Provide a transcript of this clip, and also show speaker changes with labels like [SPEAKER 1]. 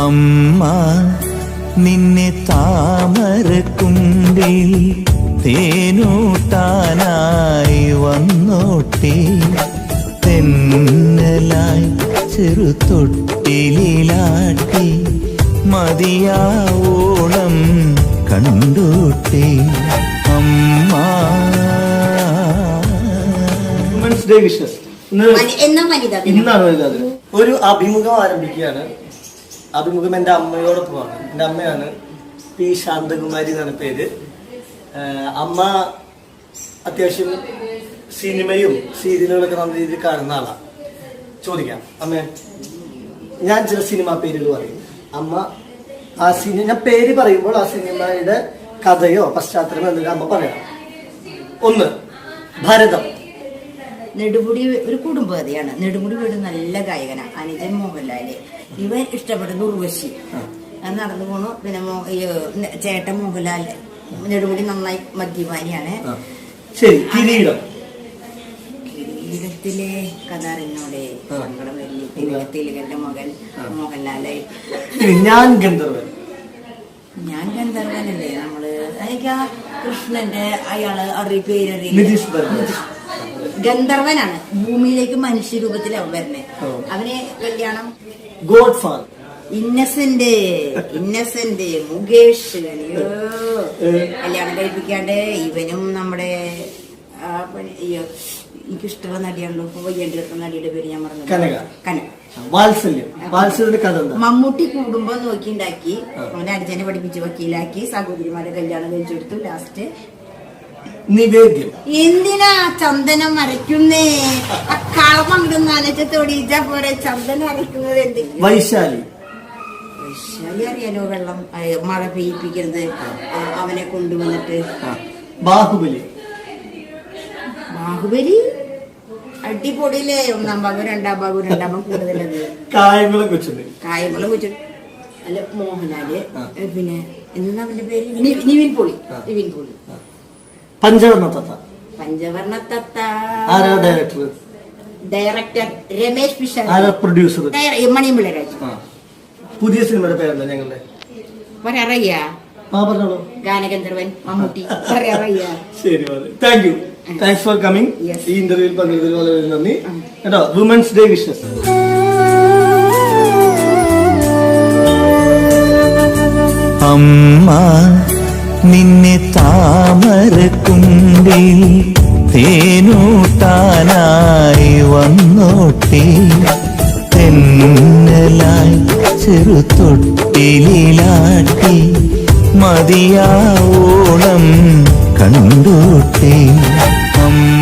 [SPEAKER 1] അമ്മ നിന്നെ താമരക്കുണ്ടിൽ തേനൂട്ടാനായി വന്നോട്ടി. തെന്നലായി ചെറുതൊട്ടിലാട്ടി മതിയാവോളം കണ്ടൂട്ടി. അമ്മ.
[SPEAKER 2] ഇന്നാണ് വനിതാ ദിനം. ഒരു അഭിമുഖം ആരംഭിക്കുകയാണ്. അഭിമുഖം എന്റെ അമ്മയോടൊപ്പമാണ് എന്റെ അമ്മയാണ് പി ശാന്തകുമാരി എന്നാണ് പേര്. അമ്മ അത്യാവശ്യം സിനിമയും സീരിയലുകളൊക്കെ നല്ല രീതിയിൽ കാണുന്ന ആളാണ് ചോദിക്കാം. അമ്മ ഞാൻ ചില സിനിമാ പേരുകൾ പറയും. അമ്മ ആ സിനിമ ഞാൻ പേര് പറയുമ്പോൾ ആ സിനിമയുടെ കഥയോ പശ്ചാത്തലമോ എന്തെങ്കിലും അമ്മ പറയണം ഒന്ന് ഭരതം.
[SPEAKER 3] നെടുമുടി ഒരു കുടുംബകഥയാണ്. നെടുമുടി വീട് നല്ല ഗായകനാണ് അനുജൻ മോഹൻലാൽ. ഇവൻ ഇഷ്ടപ്പെടുന്ന ഉർവശി. അത് നടന്നു പോണു. പിന്നെ ചേട്ടൻ മോഹൻലാൽ. നെടുമുടി നന്നായി മദ്യപാനിയാണ്.
[SPEAKER 2] ശരി കിരീടം.
[SPEAKER 3] കിരീടത്തിലെ കഥ
[SPEAKER 2] ആ.
[SPEAKER 3] സങ്കടം വരില്ല തിലക മകൻ മോഹൻലാലെ.
[SPEAKER 2] ഞാൻ ഗന്ധർവൻ.
[SPEAKER 3] ഞാൻ ഗന്ധർവനല്ലേ? നമ്മൾ എനിക്ക് ആ കൃഷ്ണന്റെ അയാൾ അറിയ പേരറിയില്ല? ഗന്ധർവനാണ്. ഭൂമിയിലേക്ക് മനുഷ്യരൂപത്തിൽ
[SPEAKER 2] വരുന്നത്
[SPEAKER 3] അവന് കല്യാണം
[SPEAKER 2] ഗോഡ് ഫാദർ
[SPEAKER 3] ഇന്നസെന്റ് ഇന്നസെന്റ് മുകേഷ് അയ്യോ. കല്യാണം കഴിപ്പിക്കാണ്ട് ഇവനും നമ്മുടെ അയ്യോ എനിക്കിഷ്ടമുള്ള നടിയാണല്ലോ. ഇപ്പൊ വയ്യാണ്ട് കിട്ടുന്ന നടിയുടെ പേര് ഞാൻ പറഞ്ഞു
[SPEAKER 2] കനക.
[SPEAKER 3] കനക. മമ്മൂട്ടി കുടുംബം
[SPEAKER 2] നോക്കിണ്ടാക്കി.
[SPEAKER 3] അവനെ അടിച്ചനെ പഠിപ്പിച്ച് വക്കീലാക്കി. സഹോദരിമാരെ കല്യാണം കഴിച്ചു കൊടുത്തു ലാസ്റ്റ്
[SPEAKER 2] നിവേദ്യം.
[SPEAKER 3] എന്തിനാ ചന്ദനം അരയ്ക്കുന്നേ? ആ കളം നനച്ചത്തോടെ നനച്ച് പോലെ ചന്ദനം അരയ്ക്കുന്നത് എന്തെങ്കിലും
[SPEAKER 2] വൈശാലി.
[SPEAKER 3] വൈശാലി അറിയാലോ വെള്ളം മഴ പെയ്യിപ്പിക്കരുത്. ആ, അവനെ കൊണ്ടുവന്നിട്ട്.
[SPEAKER 2] ആ. ബാഹുബലി.
[SPEAKER 3] ബാഹുബലി? അടിപൊളിയിലേ ഒന്നാം ഭാഗം രണ്ടാം ഭാഗം രണ്ടാം ഭാഗം കൂടുതലത്.
[SPEAKER 2] കായംകുളം കൊച്ചുണ്ട്
[SPEAKER 3] കായംകുളം വെച്ചു അല്ല
[SPEAKER 2] മോഹൻലാൽ.
[SPEAKER 3] ഏ, പിന്നെ എന്താ അവന്റെ പേര്? നി- നിവിൻ പോളി. നിവിൻ പോളി.
[SPEAKER 2] പഞ്ചവർണ തത്ത
[SPEAKER 3] പഞ്ചവർണ തത്ത
[SPEAKER 2] ആരാ ഡയറക്ടർ
[SPEAKER 3] ഡയറക്ടർ രമേശ് പിഷാ
[SPEAKER 2] ആരാ പ്രൊഡ്യൂസർ
[SPEAKER 3] മണിയമ്പിള്ള രാജു.
[SPEAKER 2] പുതിയ സിനിമയുടെ പേരെന്താ ഞങ്ങളുടെ?
[SPEAKER 3] പറയാ
[SPEAKER 2] ആ പറഞ്ഞോളൂ.
[SPEAKER 3] ഗാനഗന്ധർവൻ മമ്മൂട്ടി. പറയാ
[SPEAKER 2] ശരി thank you thanks for coming ഈ ഇന്റർവ്യൂവിൽ പങ്കെടുത്തതിന് വളരെ നന്ദി. കേട്ടോ വുമൻസ് ഡേ വിഷസ്
[SPEAKER 1] അമ്മ നിന്നെ താമരക്കുണ്ടിൽ തേനൂട്ടാനായി വന്നോട്ടി. തെന്നലായി ചെറുതൊട്ടിലാട്ടി മതിയാവോളം കണ്ടോട്ടേ. അമ്മ